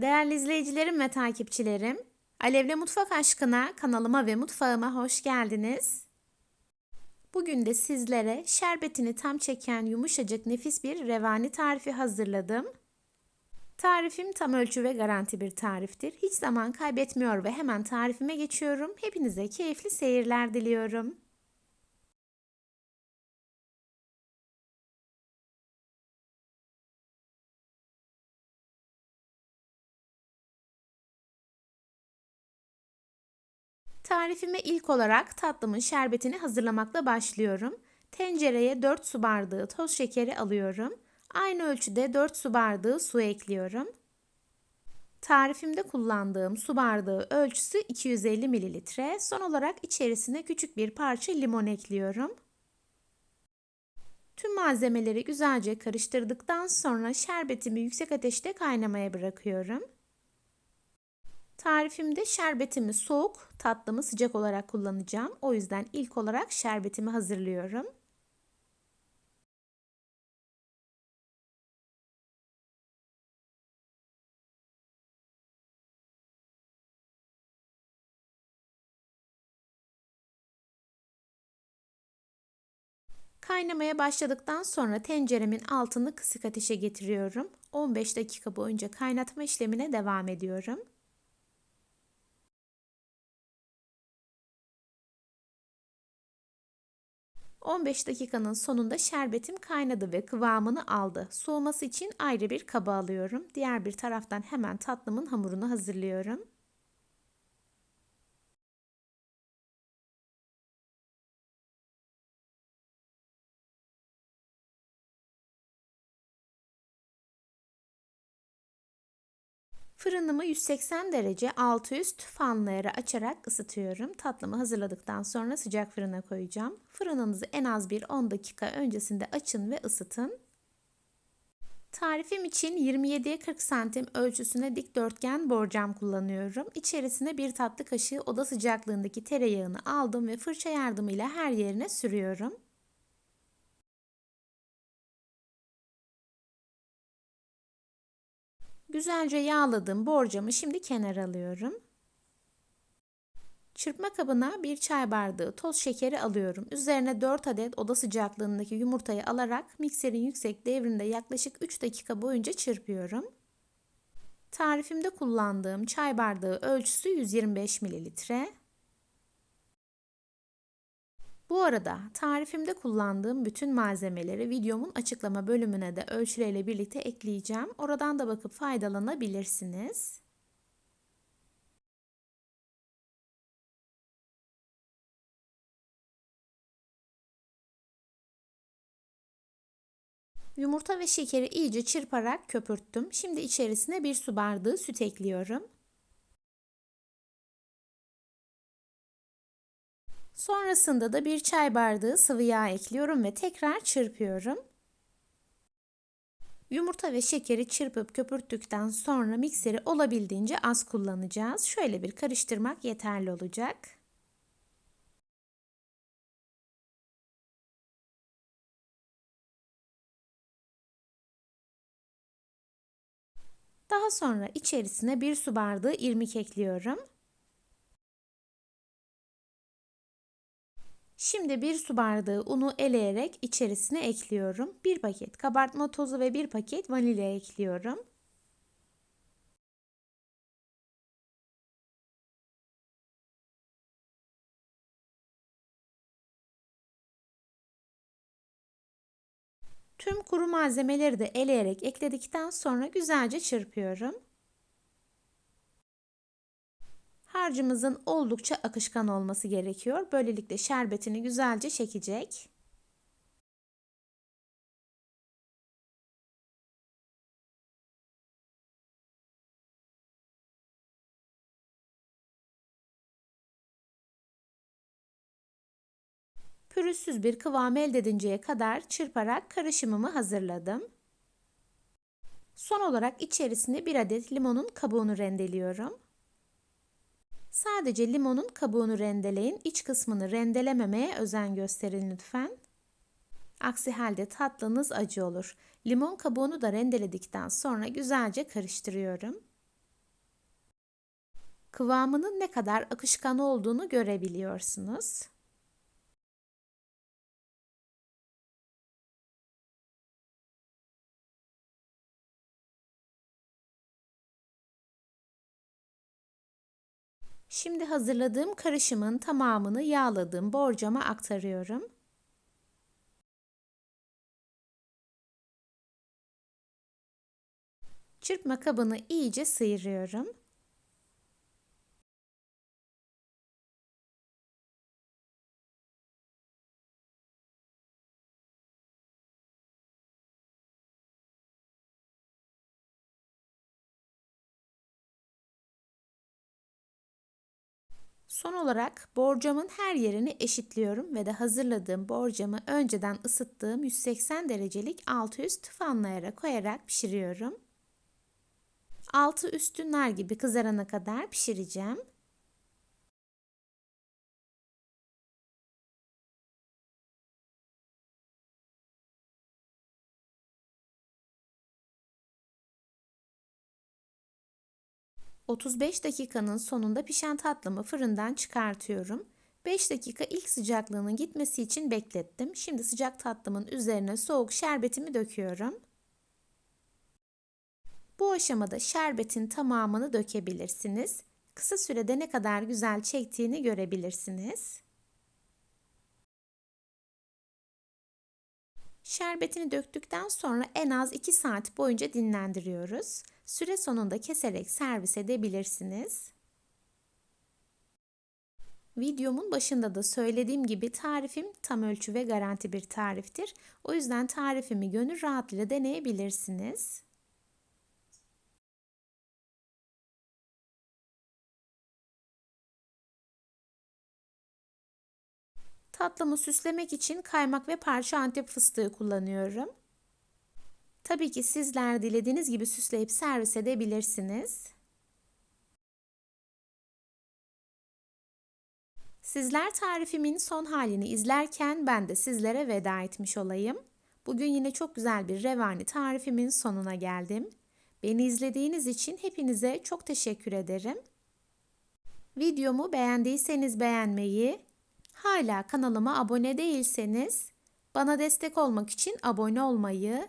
Değerli izleyicilerim ve takipçilerim, Alevle Mutfak Aşkına kanalıma ve mutfağıma hoş geldiniz. Bugün de sizlere şerbetini tam çeken yumuşacık nefis bir revani tarifi hazırladım. Tarifim tam ölçü ve garanti bir tariftir. Hiç zaman kaybetmiyor ve hemen tarifime geçiyorum. Hepinize keyifli seyirler diliyorum. Tarifime ilk olarak tatlımın şerbetini hazırlamakla başlıyorum. Tencereye 4 su bardağı toz şekeri alıyorum. Aynı ölçüde 4 su bardağı su ekliyorum. Tarifimde kullandığım su bardağı ölçüsü 250 mililitre. Son olarak içerisine küçük bir parça limon ekliyorum. Tüm malzemeleri güzelce karıştırdıktan sonra şerbetimi yüksek ateşte kaynamaya bırakıyorum. Tarifimde şerbetimi soğuk, tatlımı sıcak olarak kullanacağım. O yüzden ilk olarak şerbetimi hazırlıyorum. Kaynamaya başladıktan sonra tenceremin altını kısık ateşe getiriyorum. 15 dakika boyunca kaynatma işlemine devam ediyorum. 15 dakikanın sonunda şerbetim kaynadı ve kıvamını aldı. Soğuması için ayrı bir kaba alıyorum. Diğer bir taraftan hemen tatlımın hamurunu hazırlıyorum. Fırınımı 180 derece altı üst fanları açarak ısıtıyorum. Tatlımı hazırladıktan sonra sıcak fırına koyacağım. Fırınınızı en az bir 10 dakika öncesinde açın ve ısıtın. Tarifim için 27'ye 40 santim ölçüsüne dikdörtgen borcam kullanıyorum. İçerisine bir tatlı kaşığı oda sıcaklığındaki tereyağını aldım ve fırça yardımıyla her yerine sürüyorum. Güzelce yağladım borcamı şimdi kenara alıyorum. Çırpma kabına bir çay bardağı toz şekeri alıyorum. Üzerine 4 adet oda sıcaklığındaki yumurtayı alarak mikserin yüksek devrinde yaklaşık 3 dakika boyunca çırpıyorum. Tarifimde kullandığım çay bardağı ölçüsü 125 mililitre. Bu arada tarifimde kullandığım bütün malzemeleri videomun açıklama bölümüne de ölçüleriyle birlikte ekleyeceğim. Oradan da bakıp faydalanabilirsiniz. Yumurta ve şekeri iyice çırparak köpürttüm. Şimdi içerisine bir su bardağı süt ekliyorum. Sonrasında da bir çay bardağı sıvı yağ ekliyorum ve tekrar çırpıyorum. Yumurta ve şekeri çırpıp köpürttükten sonra mikseri olabildiğince az kullanacağız. Şöyle bir karıştırmak yeterli olacak. Daha sonra içerisine bir su bardağı irmik ekliyorum. Şimdi bir su bardağı unu eleyerek içerisine ekliyorum. Bir paket kabartma tozu ve bir paket vanilya ekliyorum. Tüm kuru malzemeleri de eleyerek ekledikten sonra güzelce çırpıyorum. Harcımızın oldukça akışkan olması gerekiyor. Böylelikle şerbetini güzelce çekecek. Pürüzsüz bir kıvam elde edinceye kadar çırparak karışımımı hazırladım. Son olarak içerisine bir adet limonun kabuğunu rendeliyorum. Sadece limonun kabuğunu rendeleyin. İç kısmını rendelememeye özen gösterin lütfen. Aksi halde tatlınız acı olur. Limon kabuğunu da rendeledikten sonra güzelce karıştırıyorum. kıvamının ne kadar akışkan olduğunu görebiliyorsunuz. Şimdi hazırladığım karışımın tamamını yağladığım borcama aktarıyorum. Çırpma kabını iyice sıyırıyorum. Son olarak borcamın her yerini eşitliyorum ve de hazırladığım borcamı önceden ısıttığım 180 derecelik altı üst fanlayara koyarak pişiriyorum. Altı üstü nar gibi kızarana kadar pişireceğim. 35 dakikanın sonunda pişen tatlımı fırından çıkartıyorum. 5 dakika ilk sıcaklığının gitmesi için beklettim. Şimdi sıcak tatlımın üzerine soğuk şerbetimi döküyorum. Bu aşamada şerbetin tamamını dökebilirsiniz. Kısa sürede ne kadar güzel çektiğini görebilirsiniz. Şerbetini döktükten sonra en az 2 saat boyunca dinlendiriyoruz. Süre sonunda keserek servis edebilirsiniz. Videomun başında da söylediğim gibi tarifim tam ölçü ve garanti bir tariftir. O yüzden tarifimi gönül rahatlığıyla deneyebilirsiniz. Tatlımı süslemek için kaymak ve parça antep fıstığı kullanıyorum. Tabii ki sizler dilediğiniz gibi süsleyip servis edebilirsiniz. Sizler tarifimin son halini izlerken ben de sizlere veda etmiş olayım. Bugün yine çok güzel bir revani tarifimin sonuna geldim. Beni izlediğiniz için hepinize çok teşekkür ederim. Videomu beğendiyseniz beğenmeyi, hala kanalıma abone değilseniz bana destek olmak için abone olmayı